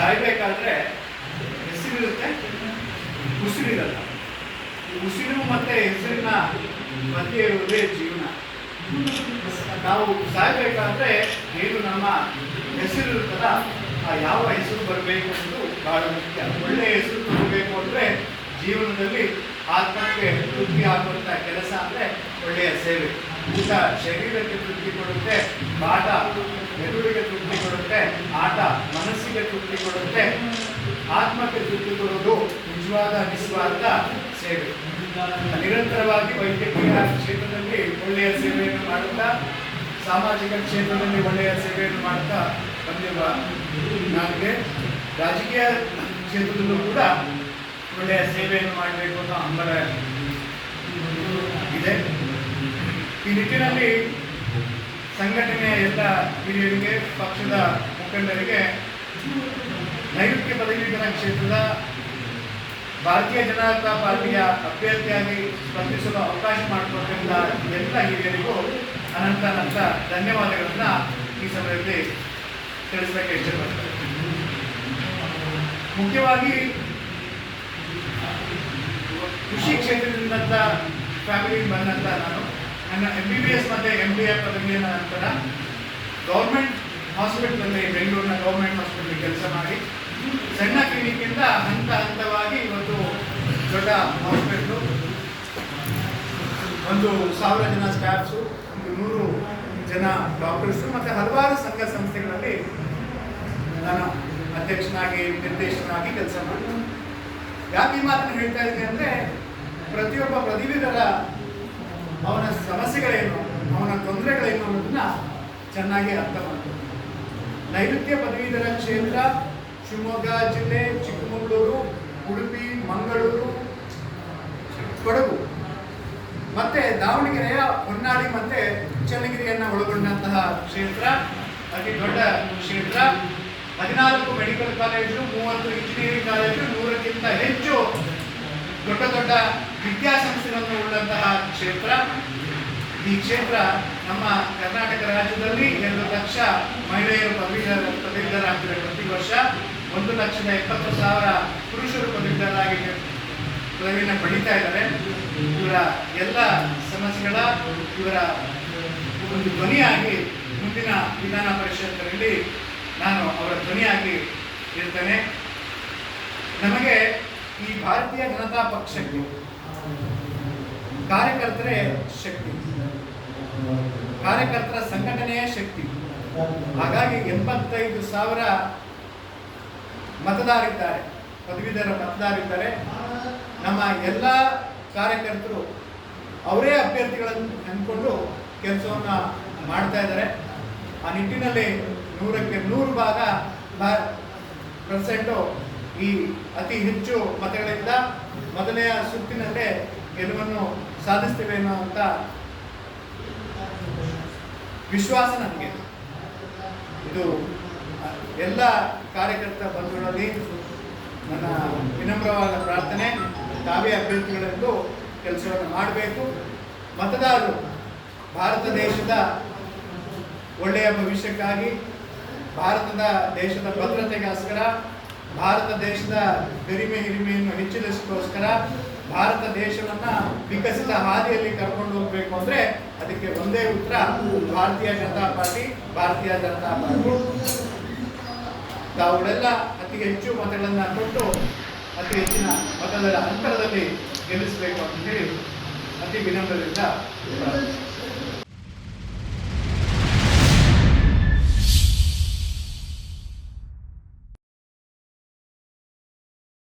ಸಾಯ್ಬೇಕಾದ್ರೆ ಹೆಸರಿರುತ್ತೆ, ಉಸಿರಿರಲ್ಲ. ಉಸಿರು ಮತ್ತೆ ಹೆಸರಿನ ಮಧ್ಯೆ ಇರುವುದೇ ಜೀವನ. ನಾವು ಸಾಯ್ಬೇಕಾದ್ರೆ ಏನು ನಮ್ಮ ಹೆಸರಿರುತ್ತಲ್ಲ, ಆ ಯಾವ ಹೆಸರು ಬರಬೇಕು ಅನ್ನೋದು ಬಹಳ ಮುಖ್ಯ. ಒಳ್ಳೆ ಹೆಸರು ಬರಬೇಕು ಅಂದರೆ ಜೀವನದಲ್ಲಿ ಆತ್ಮಕ್ಕೆ ತೃಪ್ತಿ ಆಗುವಂಥ ಕೆಲಸ ಅಂದ್ರೆ ಒಳ್ಳೆಯ ಸೇವೆ. ಊಟ ಶರೀರಕ್ಕೆ ತೃಪ್ತಿ ಕೊಡುತ್ತೆ, ಪಾಠ ಮೆದುಳಿಗೆ ತೃಪ್ತಿ ಕೊಡುತ್ತೆ, ಆಟ ಮನಸ್ಸಿಗೆ ತೃಪ್ತಿ ಕೊಡುತ್ತೆ. ಆತ್ಮಕ್ಕೆ ತೃಪ್ತಿ ಕೊಡೋದು ನಿಜವಾದ, ನಿಸ್ವಾರ್ಥ ಸೇವೆ. ನಿರಂತರವಾಗಿ ವೈದ್ಯಕೀಯ ಕ್ಷೇತ್ರದಲ್ಲಿ ಒಳ್ಳೆಯ ಸೇವೆಯನ್ನು ಮಾಡುತ್ತಾ, ಸಾಮಾಜಿಕ ಕ್ಷೇತ್ರದಲ್ಲಿ ಒಳ್ಳೆಯ ಸೇವೆಯನ್ನು ಮಾಡುತ್ತಾ ಬಂದಿರುವ ನನಗೆ ರಾಜಕೀಯ ಕ್ಷೇತ್ರದಲ್ಲೂ ಕೂಡ ಒಳ್ಳೆಯ ಸೇವೆಯನ್ನು ಮಾಡಬೇಕು ಅನ್ನೋ ಹಂಬಲ ಇದೆ. ಈ ನಿಟ್ಟಿನಲ್ಲಿ ಸಂಘಟನೆಯ ಎಲ್ಲ ಹಿರಿಯರಿಗೆ, ಪಕ್ಷದ ಮುಖಂಡರಿಗೆ ನೈಋತ್ಯ ಪದವೀಧರ ಕ್ಷೇತ್ರದ ಭಾರತೀಯ ಜನತಾ ಪಾರ್ಟಿಯ ಅಭ್ಯರ್ಥಿಯಾಗಿ ಸ್ಪರ್ಧಿಸಲು ಅವಕಾಶ ಮಾಡಿಕೊಟ್ಟಿದ್ದ ಎಲ್ಲ ಹಿರಿಯರಿಗೂ ಅನಂತ ಅನಂತ ಧನ್ಯವಾದಗಳನ್ನು ಈ ಸಮಯದಲ್ಲಿ ತಿಳಿಸಲಿಕ್ಕೆ ಇಷ್ಟಪಡ್ತಾರೆ ಮುಖ್ಯವಾಗಿ, ಕೃಷಿ ಕ್ಷೇತ್ರದಿಂದ ಫ್ಯಾಮಿಲಿ ಬಂದಂತ ನಾನು ನನ್ನ ಎಂ ಬಿ ಬಿ ಎಸ್ ಮತ್ತು ಎಂ ಬಿ ಎ ಪದವಿಯ ನಂತರ ಗೌರ್ಮೆಂಟ್ ಹಾಸ್ಪಿಟ್ಲಲ್ಲಿ ಬೆಂಗಳೂರಿನ ಗೌರ್ಮೆಂಟ್ ಹಾಸ್ಪಿಟಲ್ ಕೆಲಸ ಮಾಡಿ, ಸಣ್ಣ ಕ್ಲಿನಿಕ್ಕಿಂದ ಹಂತ ಹಂತವಾಗಿ ಒಂದು ದೊಡ್ಡ ಹಾಸ್ಪಿಟ್ಲು ಒಂದು ಸಾವಿರ ಜನ ಸ್ಟಾಫ್ಸು ಒಂದು ನೂರು ಜನ ಡಾಕ್ಟರ್ಸು ಮತ್ತು ಹಲವಾರು ಸಂಘ ಸಂಸ್ಥೆಗಳಲ್ಲಿ ನಾನು ಅಧ್ಯಕ್ಷನಾಗಿ ನಿರ್ದೇಶನಾಗಿ ಕೆಲಸ ಮಾಡ್ತೀನಿ ಯಾಕೆ ಮಾತನ್ನು ಹೇಳ್ತಾ ಇದ್ದೀನಿ ಅಂದರೆ, ಪ್ರತಿಯೊಬ್ಬ ಪದವೀಧರ ಅವನ ಸಮಸ್ಯೆಗಳೇನು, ಅವನ ತೊಂದರೆಗಳೇನು ಅನ್ನೋದನ್ನ ಚೆನ್ನಾಗಿ ಅರ್ಥ ಮಾಡ್ತೀವಿ ನೈಋತ್ಯ ಪದವೀಧರ ಕ್ಷೇತ್ರ, ಶಿವಮೊಗ್ಗ ಜಿಲ್ಲೆ, ಚಿಕ್ಕಮಗಳೂರು, ಉಡುಪಿ, ಮಂಗಳೂರು, ಕೊಡಗು. ಮತ್ತೆ ದಾವಣಗೆರೆಯ ಹೊನ್ನಾಳಿ ಮತ್ತೆ ಚನ್ನಗಿರಿಯನ್ನು ಒಳಗೊಂಡಂತಹ ಕ್ಷೇತ್ರ, ಅತಿ ದೊಡ್ಡ ಕ್ಷೇತ್ರ. ಹದಿನಾಲ್ಕು ಮೆಡಿಕಲ್ ಕಾಲೇಜು, ಮೂವತ್ತು ಇಂಜಿನಿಯರಿಂಗ್ ಕಾಲೇಜು, ನೂರಕ್ಕಿಂತ ಹೆಚ್ಚು ದೊಡ್ಡ ದೊಡ್ಡ ವಿದ್ಯಾಸಂಸ್ಥೆಗಳನ್ನು ಉಳ್ಳಂತಹ ಕ್ಷೇತ್ರ, ಈ ಕ್ಷೇತ್ರ ನಮ್ಮ ಕರ್ನಾಟಕ ರಾಜ್ಯದಲ್ಲಿ ಎರಡು ಲಕ್ಷ ಮಹಿಳೆಯರು ಪದವೀಧರ ಪದವೀಧರಾಗ್ತಾರೆ ಪ್ರತಿ ವರ್ಷ ಒಂದು ಲಕ್ಷದ ಎಪ್ಪತ್ತು ಸಾವಿರ ಪುರುಷರು ಪದವೀಧರಾಗಿ ಪದವಿಯನ್ನು ಪಡಿತಾ ಇದ್ದಾರೆ. ಇವರ ಎಲ್ಲ ಸಮಸ್ಯೆಗಳ ಇವರ ಒಂದು ಧ್ವನಿಯಾಗಿ ಮುಂದಿನ ವಿಧಾನ ಪರಿಷತ್ತಿನಲ್ಲಿ ನಾನು ಅವರ ಧ್ವನಿಯಾಗಿ ಇರ್ತೇನೆ ನಮಗೆ ಈ ಭಾರತೀಯ ಜನತಾ ಪಕ್ಷಕ್ಕೆ ಕಾರ್ಯಕರ್ತರೇ ಶಕ್ತಿ. ಕಾರ್ಯಕರ್ತರ ಸಂಘಟನೆಯೇ ಶಕ್ತಿ. ಹಾಗಾಗಿ ಎಂಬತ್ತೈದು ಸಾವಿರ ಮತದಾರಿದ್ದಾರೆ ಪದವೀಧರ ಮತದಾರಿದ್ದಾರೆ. ನಮ್ಮ ಎಲ್ಲ ಕಾರ್ಯಕರ್ತರು ಅವರೇ ಅಭ್ಯರ್ಥಿಗಳನ್ನು ಅಂದ್ಕೊಂಡು ಕೆಲಸವನ್ನು ಮಾಡ್ತಾ ಇದ್ದಾರೆ. ಆ ನಿಟ್ಟಿನಲ್ಲಿ ನೂರಕ್ಕೆ ನೂರು ಭಾಗ ಪರ್ಸೆಂಟು ಈ ಅತಿ ಹೆಚ್ಚು ಮತಗಳಿಂದ ಮೊದಲನೆಯ ಸುತ್ತಿನಲ್ಲೇ ಗೆಲುವನ್ನು ಸಾಧಿಸ್ತೇವೆ ಅನ್ನುವಂಥ ವಿಶ್ವಾಸ ನನಗೆ ಇದು ಎಲ್ಲ ಕಾರ್ಯಕರ್ತ ಬಂಧುಗಳಲ್ಲಿ ನನ್ನ ವಿನಮ್ರವಾದ ಪ್ರಾರ್ಥನೆ, ತಾವೇ ಅಭ್ಯರ್ಥಿಗಳೆಂದು ಕೆಲಸವನ್ನು ಮಾಡಬೇಕು. ಮತದಾರರು ಭಾರತ ದೇಶದ ಒಳ್ಳೆಯ ಭವಿಷ್ಯಕ್ಕಾಗಿ, ಭಾರತದ ದೇಶದ ಭದ್ರತೆಗೋಸ್ಕರ ಭಾರತ ದೇಶದ ಗರಿಮೆ ಹಿರಿಮೆಯನ್ನು ಹೆಚ್ಚಿಸಲಿಕ್ಕೋಸ್ಕರ ಭಾರತ ದೇಶವನ್ನ ವಿಕಸಿತ ಹಾದಿಯಲ್ಲಿ ಕರ್ಕೊಂಡು ಹೋಗ್ಬೇಕು ಅಂದ್ರೆ ಅದಕ್ಕೆ ಒಂದೇ ಉತ್ತರ, ಭಾರತೀಯ ಜನತಾ ಪಾರ್ಟಿ, ಭಾರತೀಯ ಜನತಾ ಪಾರ್ಟಿ ತಾವುಗಳೆಲ್ಲ ಅತಿ ಹೆಚ್ಚು ಮತಗಳನ್ನ ಕೊಟ್ಟು ಅತಿ ಹೆಚ್ಚಿನ ಮತಗಳ ಅಂತರದಲ್ಲಿ ಗೆಲ್ಲಿಸಬೇಕು ಅಂತ ಹೇಳಿ ಅತಿ ವಿನಮ್ರದಿಂದ.